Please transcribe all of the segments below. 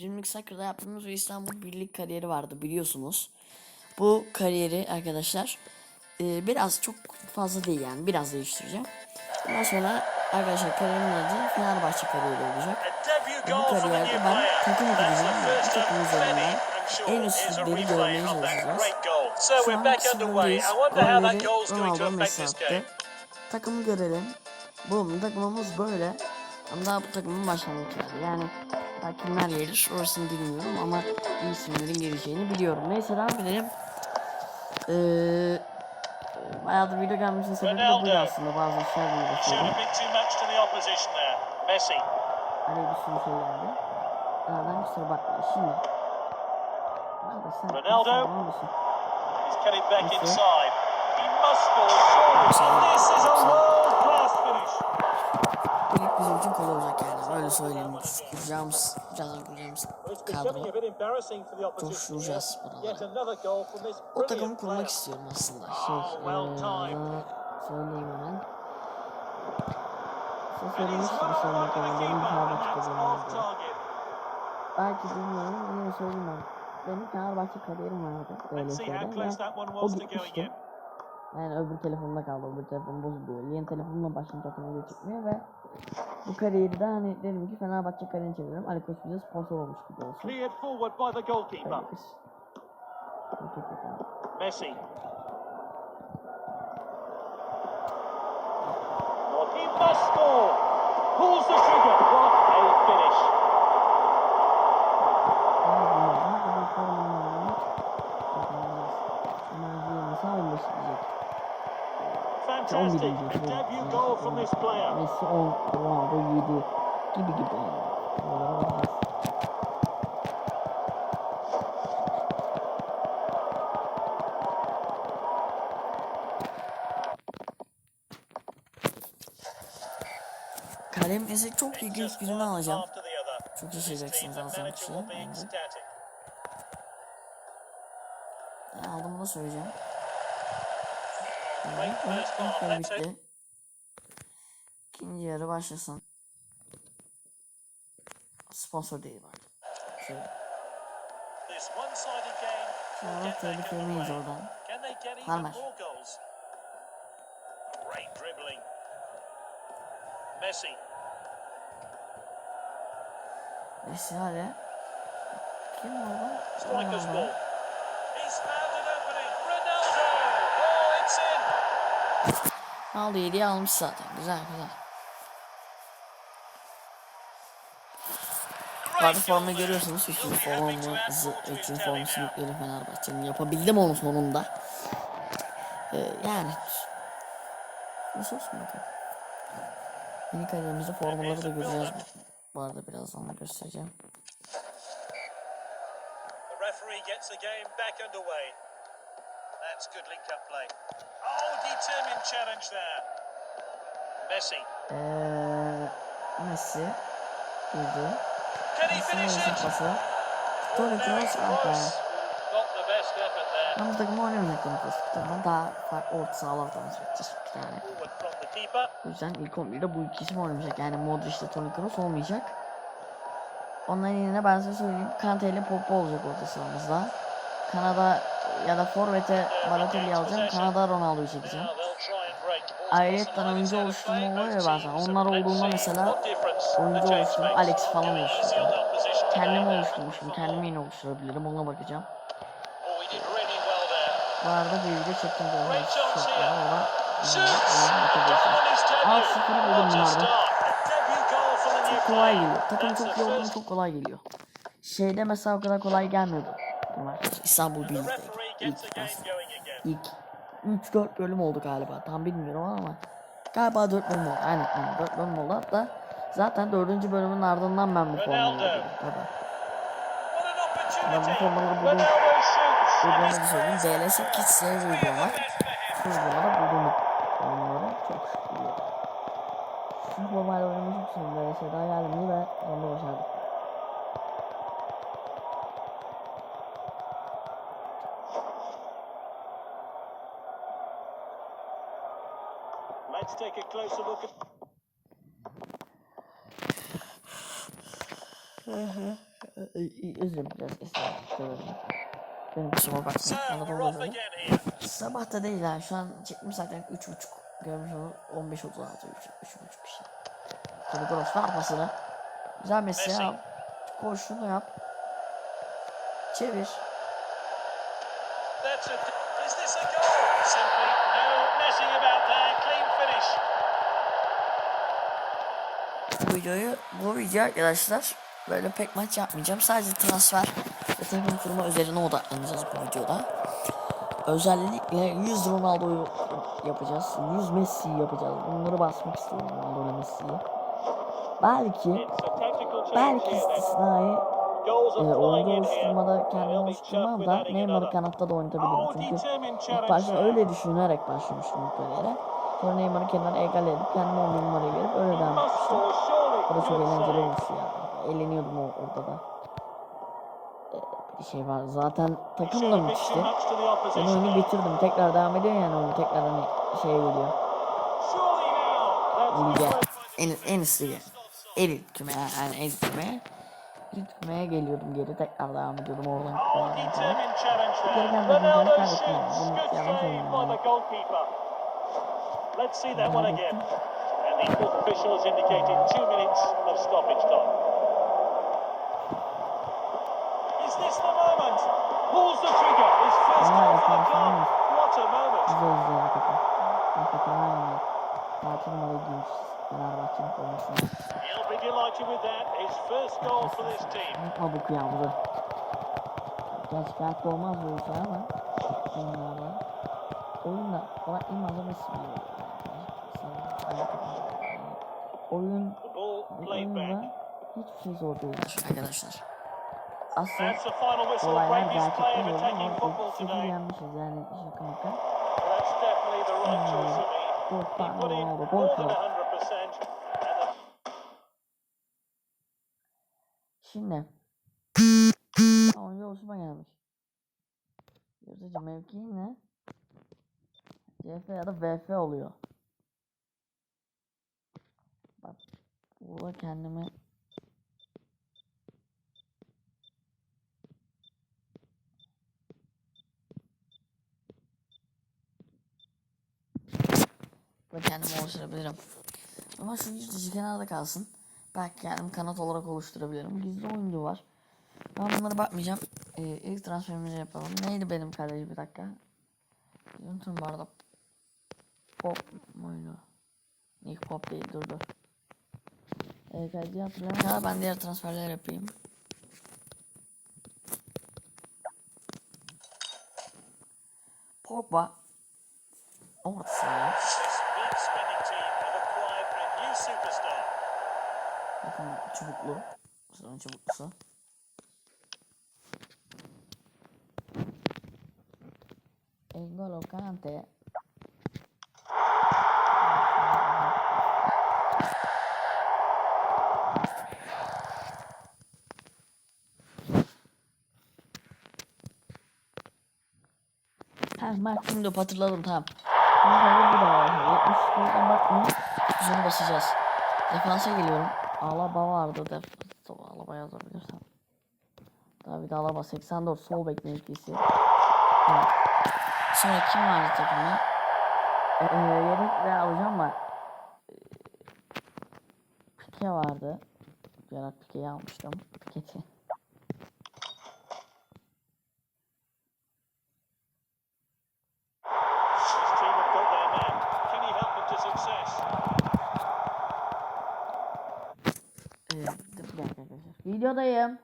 Dream League Soccer'da yaptığımız bir İstanbul Birlik kariyeri vardı biliyorsunuz. Bu kariyeri arkadaşlar e, biraz çok fazla değil yani biraz değiştireceğim. Ondan sonra arkadaşlar kariyerimin adı Fenerbahçe kariyeri olacak. Bu kariyerde ben takım kuracağım ve bu takım üzerinden en üst ligleri görmeye çalışacağız. Şu an sıfırdayız. Golleri Ronaldo Messi attı. Takımı görelim. Bu takımımız böyle. Ama daha bu takımın başlangıçları. Yani daha kimler gelir orasını bilmiyorum ama iyi isimlerin geleceğini biliyorum. Neyse devam edelim. Ee, bayağı da video gelmesinin sebebi de Ronaldo. aslında. Bazı işler there. Messi. Hani bir sürü şey geldi. Aradan kusura bakma. Şimdi. Abi sen Ronaldo. sen olursun? He's cut it back inside. He must score this is a Messi. world class finish. Bizim için kolay olacak yani. Öyle söyleyeyim. Kuracağımız, birazdan kuracağımız kadro. Coşturacağız buraları. O takımı kurmak istiyorum aslında. Şey, timed. söyleyeyim hemen. Over the lazım. Benim Fenerbahçe kazanmaz diye. Belki bilmiyorum ama söyleyeyim ben. Benim Fenerbahçe kariyerim vardı. That one o gitmişti. Yani öbür telefonda kaldı. Öbür telefon bozuldu. Yeni telefonla başlayınca otomatik çıkmıyor ve bu kariyeri de hani dedim ki Fenerbahçe kariyerini çeviriyorum. Ali Koç bize sponsor olmuş gibi olsun. Cleared forward by the goalkeeper. Messi. He must score. Pulls the trigger. 11. Messi 10, Ronaldo 7 gibi gibi. Kalem ise çok ilginç birini alacağım. Çok şaşıracaksınız az önce. Aldım bunu söyleyeceğim. Evet, hope bitti. İkinci yarı başlasın. Sponsor değil var. Şöyle. tehlikeliyiz underway. oradan. Dribbling. Messi. Messi hala. Kim orada? Striker's ball. He's found an opening. Ronaldo. Oh, it's in. Aldı yediği almış zaten. Güzel güzel. Formayı there. görüyorsunuz. Üçüncü his üçüncü now. yükledim Fenerbahçe'nin. Yapabildim onu sonunda. Ee, yani. Nasıl olsun bakalım. Yeni kariyerimizde formaları da göreceğiz. Bu arada birazdan da göstereceğim. The referee gets the game back underway. That's good link-up play. Oh, determined challenge there. Messi. Ee, Messi. He Messi'nin finish uzun it? pası. Toni Kroos there. Ben bu takımı oynamayacak Toni Kroos. Ben daha farklı orta yani. Forward from the keeper. O yüzden ilk 11'de bu iki isim oynamayacak. Yani Modric ile Toni Kroos olmayacak. Onların yerine ben size söyleyeyim. Kante ile Pogba olacak orta sahamızda. Kanada ya da Forvet'e Balotelli alacağım. Kanada Ronaldo'yu çekeceğim. Ayrıca oyuncu oluşturma oluyor ya bazen. Onlar olduğunda mesela oyuncu oluşturma. Alex falan opposition Kendim oluşturmuşum. Kendimi yine oluşturabilirim. Ona bakacağım. Bu arada bir video çektim de debut. sıfırı buldum bunlardan. Çok kolay geliyor. Takım çok iyi olduğunda first çok kolay geliyor. Şeyde mesela o kadar kolay gelmiyordu. Bunlar İstanbul The Birlik'te. referee İlk, again. ilk 3-4 bölüm oldu galiba. Tam bilmiyorum ama galiba 4 bölüm oldu. Aynen, aynen 4 bölüm oldu. Hatta zaten 4. bölümün ardından ben bu formayı aldım. Tabii. Ben bu formaları buldum. Uygulamada söyleyeyim. DLS Kids Save uygulama. Bu uygulamada buldum. Onları çok şükür. Şu formayla oynamayı çok seviyorum. DLS daha geldim ve onu da dilerim biraz esnaf. Benim kusura bakma. So Anadolu we're off Özür'ü. again here. Sabah da değil ha. Şu an çektim zaten 3.30. Görmüş olur. 15 36 3 3.30 bir şey. Tabii Gross ver pasını. Güzel Messi yap. Koş şunu yap. Çevir. That's a. Is this a goal? Simply no messing about there. Clean finish. Bu videoyu bu video arkadaşlar böyle pek maç yapmayacağım. Sadece transfer ve takım kurma üzerine odaklanacağız bu videoda. Özellikle 100 Ronaldo'yu yapacağız. 100 Messi'yi yapacağız. Bunları basmak istiyorum Ronaldo ile Messi'yi. Belki belki istisnai e, here. oluşturmada kendimi oluşturmam da Neymar'ı kanatta da oynatabilirim. Çünkü ilk başta öyle düşünerek başlamıştım bu kariyere. Sonra Neymar'ı kenara egale edip kendime 11 numaraya gelip öyle devam etmiştim. O da çok eğlenceli olmuş ya. Eğleniyordum orada da. Ee, bir şey var. Zaten takım da Showed a bit müthişti. too much to the Ben oyunu bitirdim. Tekrar devam ediyor yani oyun. Tekrar hani şeye geliyor. Lige. En, en üst lige. Elit küme yani elit küme. İlk kümeye geliyordum geri. Tekrar devam ediyordum oradan. Gereken takımları kaybettim. Bunu yanlış oynadım. Let's see that one again. And the fourth official has indicated two minutes of stoppage time. Is this the moment? Pulls the trigger. His first Aa, goal for the efendim, club. efendim. What a moment. Güzel güzel hareketi. Hakikaten aynen. Altı numarayı giymiş. Fenerbahçe'nin formasını. He'll be delighted with that. His first goal for this team. Unutma bu kıyamızı. Gerçi farklı olmaz bu işler ama. Oyunlarda. Oyunda kolay imazı Messi biliyor. Oyun The back. oyunda hiçbir şey zor değil arkadaşlar. Whistle. olaylar of zor attacking ama football 0 today. yenmişiz yani şaka maka. More gol kralı. 100%. And the Şimdi. Oyuncu hoşuma gelmiş. Yırtıcı mevkii ne? CF ya da VF oluyor. Bak. Burada kendimi Burada kendimi oluşturabilirim. Ama şu yırtıcı kenarda kalsın. Belki kendim kanat olarak oluşturabilirim. Gizli oyuncu var. Ben bunlara bakmayacağım. Ee, ilk transferimizi yapalım. Neydi benim kaleci bir dakika. Unutun bu arada. Pop muydu? Nick Pop değil dur dur. Ee, kaleci hatırlayana kadar ben diğer transferler yapayım. Pogba. Orta saha. this big spending team have acquired a new superstar. Bakın çubuklu. Sıranın çubuklusu. N'Golo Kante. Mark Diop hatırladım tamam. Tabii bir daha var. 70 buradan bakmayın. Biz onu basacağız. Defansa geliyorum. Alaba vardı def. Tamam, Alaba yazabilirsem. David Alaba 84 sol bek mevkisi. Evet. Sonra kim vardı takımda? Ee, yedek ve alacağım ama ee, Pike vardı. Gerard Pike'yi almıştım. Piket'i. This team have got their man. Can he help them to success? Ee, dur bir dakika arkadaşlar. Videodayım.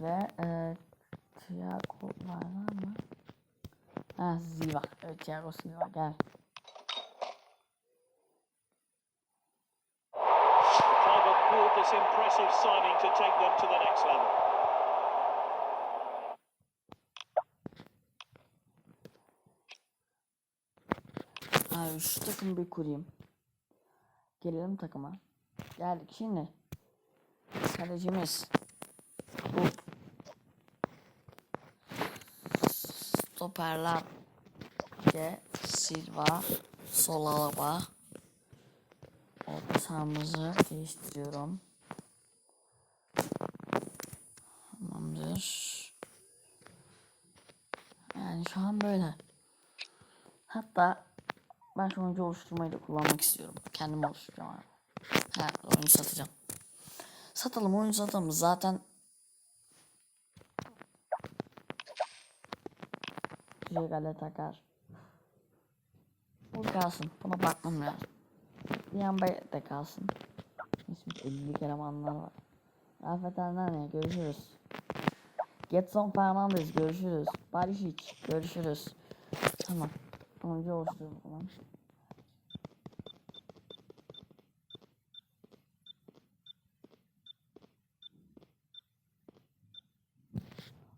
Ve e, Thiago var mı? Ha Silva. Evet Thiago Silva gel. This impressive signing to take them to the next level. Abi şu takımı bir kurayım. Gelelim takıma. Geldik şimdi. Kalecimiz. Hop. Stoperler. Pique, Silva, sol alaba. Orta sahamızı değiştiriyorum. Tamamdır. Yani şu an böyle. Hatta ben şu oyuncu oluşturmayı da kullanmak istiyorum. Kendim oluşturacağım abi. Ha, oyuncu satacağım. Satalım oyuncu satalım. Zaten Jegale takar. Bu kalsın. Buna bakmam lazım. Bey de kalsın. İsmi 50 kere anlar var. Afet Hernandez görüşürüz. Getson Fernandez görüşürüz. Barisic görüşürüz. Tamam. Oyuncu oluşturuyorum o zaman.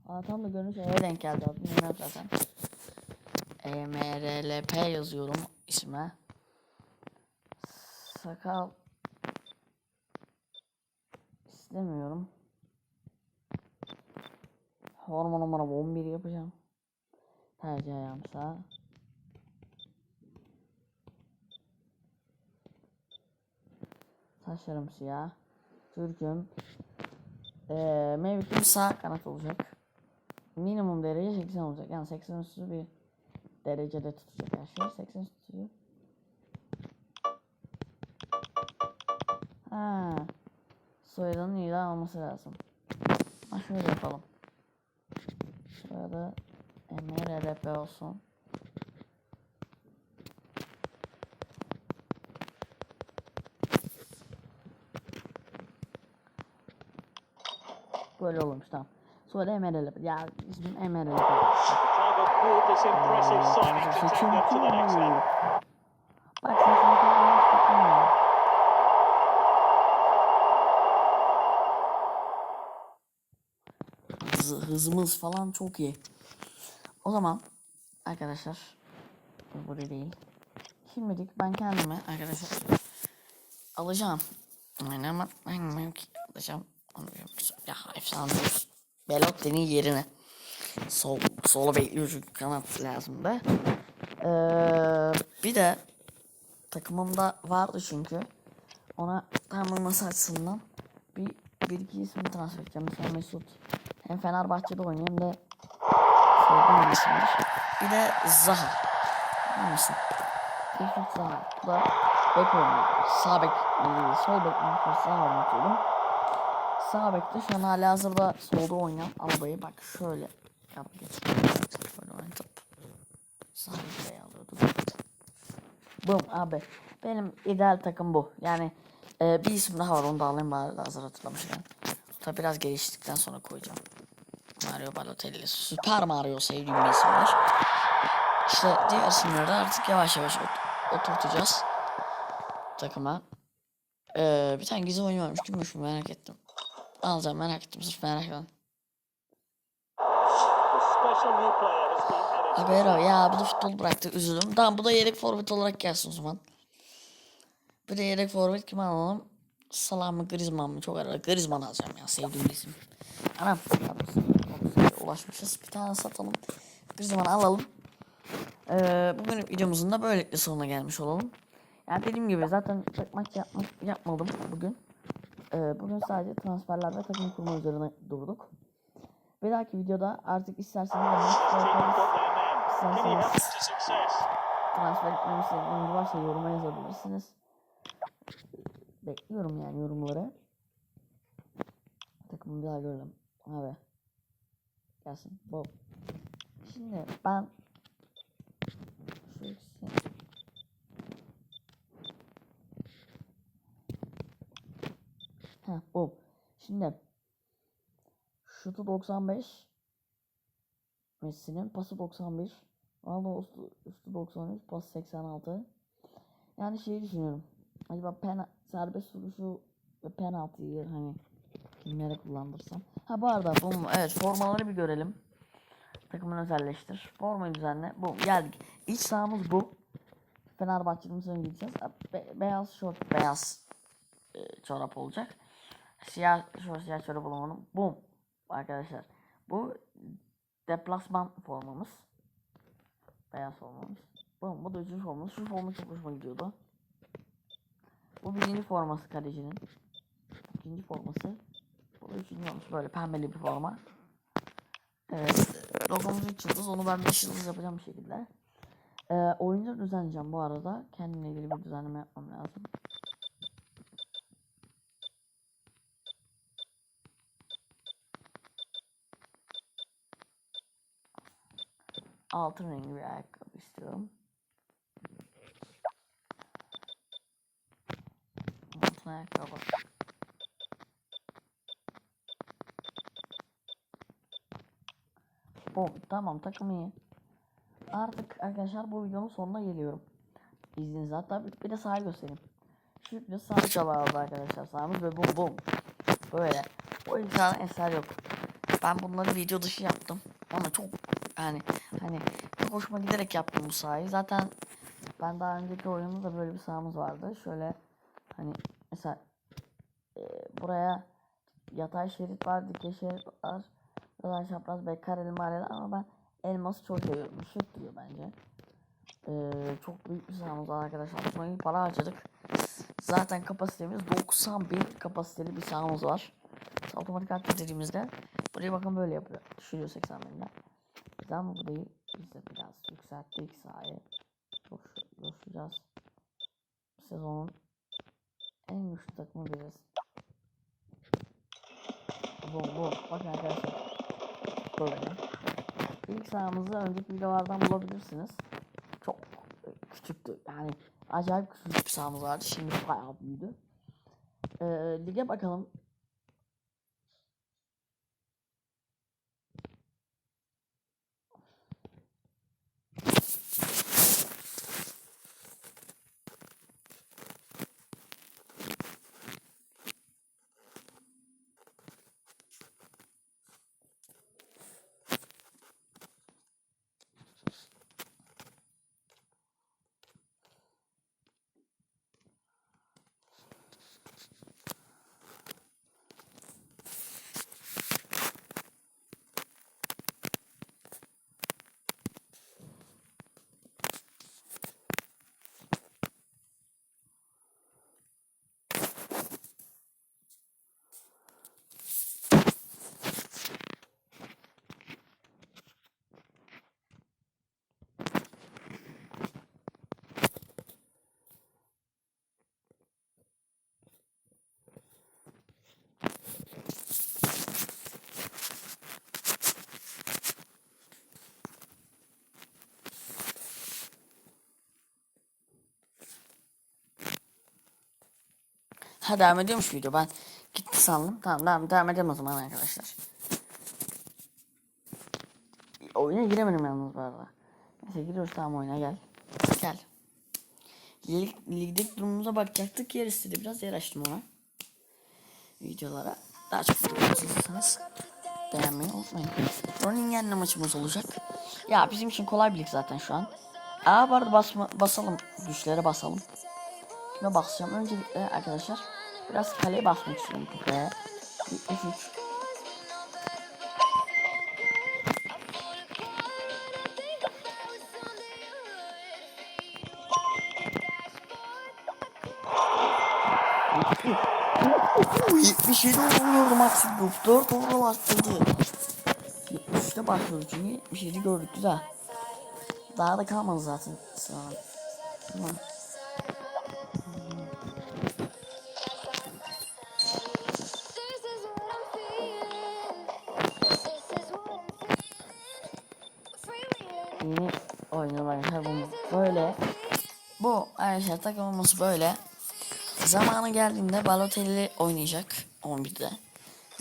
Aa, tam da görünüş eve denk geldi. Adını bilmem zaten. EMRLP yazıyorum isme. Sakal istemiyorum. Hormon numara 11 yapacağım. Tercih ayağımsa. Saçlarım siyah. Türk'üm. Ee, mevkim sağ kanat olacak. Minimum derece 80 olacak. Yani 80 üstü bir derecede tutacak her şey. 80 üstü. Ha. Soyadının ilan olması lazım. Ha şöyle yapalım. Soyadı MRLP olsun. Böyle olmuş tamam. Soyadı MRLP. Ya ismim MRLP. Tribe have brought this impressive side to take them to the next level. Bak sen şunu koymayı tutamıyorum. Hız, hızımız falan çok iyi. O zaman arkadaşlar bu burada değil. Şimdilik ben kendime arkadaşlar alacağım. Aynen ama alacağım. Onu yok. Ya efsane bir Belotti'nin yerine. Sol, sola bekliyor çünkü kanat lazım da. Ee, bir de takımımda vardı çünkü. Ona tamamlaması açısından bir, bir iki isim transfer edeceğim. Mesela Mesut. Hem Fenerbahçe'de oynuyor de bir de Zaha. Biliyor musun? Mesut Zaha. Bu da bek oynuyor. Sağ bek, e, sol bek. Sağ oynatıyordum. Sağ bekte şu an hala hazırda solda oynayan arabayı bak şöyle yap geç. Böyle oynatıp sağ bekte alıyorduk. Bum abi. Benim ideal takım bu. Yani e, bir isim daha var onu da alayım bari hazır hatırlamışken. Da biraz geliştikten sonra koyacağım. Mario Balotelli. Süper Mario sevdiğim bir isimdir. İşte diğer isimleri de artık yavaş yavaş ot- oturtacağız. Takıma. Ee, bir tane gizli oyun varmış. Kimmiş merak ettim. Alacağım merak ettim sırf merak ettim. Agüero ya bu da futbol bıraktı üzüldüm. Tamam bu da yedek forvet olarak gelsin o zaman. Bir de yedek forvet kim alalım? Salah mı Griezmann mı? Çok arada Griezmann alacağım ya sevdiğim isim. Anam. Ulaşmışız. Bir tane satalım. Griezmann alalım. Ee, bugün videomuzun da böylelikle sonuna gelmiş olalım. Yani dediğim gibi zaten pek maç yapma, yapmadım bugün. Ee, bugün sadece transferler ve takım kurma üzerine durduk. Bir dahaki videoda artık isterseniz da yaparız. İsterseniz transfer etmemi istediğiniz oyuncu varsa yoruma yazabilirsiniz. Bekliyorum yani yorumları. Takımı bir daha görelim. Abi. Gelsin. Bob. Şimdi ben şu ikisi Heh, Bob. Şimdi şutu 95 Messi'nin pası 91 Ronaldo üstü, üstü 93 pas 86 Yani şeyi düşünüyorum. Acaba pena, serbest vuruşu ve penaltıyı hani kimlere kullandırsam? Ha bu arada bu evet formaları bir görelim. Takımını özelleştir. Formayı düzenle. Bu geldik. İç sahamız bu. Fenerbahçe'nin sonra gideceğiz. Be- Beyaz şort beyaz e, çorap olacak Siyah şort siyah çorap olamadım Bum Arkadaşlar bu deplasman formamız. Beyaz formamız. Bu, bu da üçüncü formamız. Şu forma çok hoşuma gidiyordu. Bu birinci forması kalecinin. İkinci forması. Bu da üçüncü forması. Böyle pembeli bir forma. Evet. Logomuz 3 yıldız. Onu ben 5 yıldız yapacağım bir şekilde. Ee, oyuncu düzenleyeceğim bu arada. Kendimle ilgili bir düzenleme yapmam lazım. Altın rengi bir ayakkabı istiyorum. Altın ayakkabı. Bu tamam takım iyi. Artık arkadaşlar bu videonun sonuna geliyorum. İzninizle hatta bir, bir de sahayı göstereyim. Şu bir sağ çalardı arkadaşlar sağımız ve bum bum. Böyle. O imkanı eser yok. Ben bunları video dışı yaptım. Ama çok yani hani çok hoşuma giderek yaptım bu sahayı. Zaten ben daha önceki oyunumda böyle bir sahamız vardı. Şöyle hani mesela e, buraya yatay şerit var, dikey şerit var. Buradan çapraz ve kareli mareli ama ben elması çok seviyorum. Şık duruyor bence. Ee, çok büyük bir sahamız var arkadaşlar. Buna iyi para harcadık. Zaten kapasitemiz 90 bin kapasiteli bir sahamız var. Otomatik hareket dediğimizde buraya bakın böyle yapıyor. Düşürüyor 80 binden. Ama burayı biz de biraz yükselttik sahayı. Çok coşacağız. Sezonun en güçlü takımı biziz. Bu bu. Bakın arkadaşlar. Böyle. İlk sahamızı önceki videolardan bulabilirsiniz. Çok küçüktü. Yani acayip küçük bir sahamız vardı. Şimdi bayağı büyüdü. Ee, lige bakalım. Ha devam ediyormuş video. Ben gitti sandım. Tamam devam, devam edelim o zaman arkadaşlar. Oyuna giremedim yalnız bu arada. Neyse giriyoruz tamam oyuna gel. Gel. Lig, ligdeki durumumuza bakacaktık. Yer istedi. Biraz yer açtım ona. Videolara. Daha çok video istiyorsanız beğenmeyi unutmayın. Groningen'le maçımız olacak. Ya bizim için kolay bir lig zaten şu an. Aa bu arada basma, basalım. Güçlere basalım. Kime basacağım? Öncelikle arkadaşlar biraz kaleye basmak istiyorum kupaya. 73. Uuu, 77 oluyordu Group. 4 overall arttırdı. 73'te başlıyordu çünkü 77 gördük güzel. Daha da kalmadı zaten. Tamam. Bu arkadaşlar takımımız böyle. Zamanı geldiğinde Balotelli oynayacak 11'de.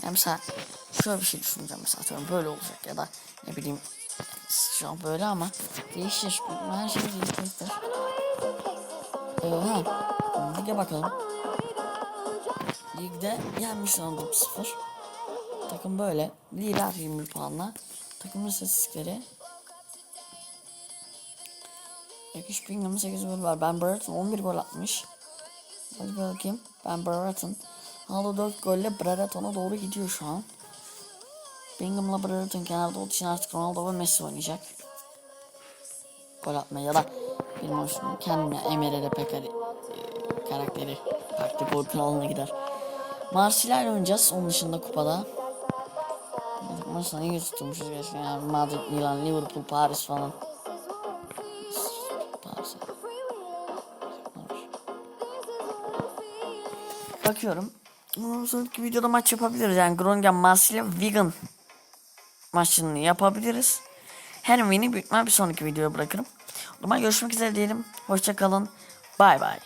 Yani mesela şöyle bir şey düşüneceğim mesela atıyorum böyle olacak ya da ne bileyim şu an böyle ama değişir. Her şey değişecektir. Ee, ha. Lige bakalım. Ligde yenmiş Anadolu 0. Takım böyle. Lider 21 puanla. Takımın istatistikleri Yakış Bingham'ın 8 gol var. Ben Burton 11 gol atmış. Hadi bakayım. Ben Burton. Ronaldo 4 golle Brereton'a doğru gidiyor şu an. Bingham'la Brereton kenarda olduğu için artık Ronaldo ve Messi oynayacak. gol atmaya ya da benim hoşuma kendime Emer'e Pekari e, karakteri farklı gol kralına gider. Marsilya ile oynayacağız onun dışında kupada. Maçtan iyi tutmuşuz gerçekten yani Madrid, Milan, Liverpool, Paris falan. Bakıyorum. Bundan sonraki videoda maç yapabiliriz. Yani Groningen, Marsilya, Wigan maçını yapabiliriz. Her win'i büyük ihtimal bir sonraki videoya bırakırım. O zaman görüşmek üzere diyelim. Hoşça kalın. Bay bay.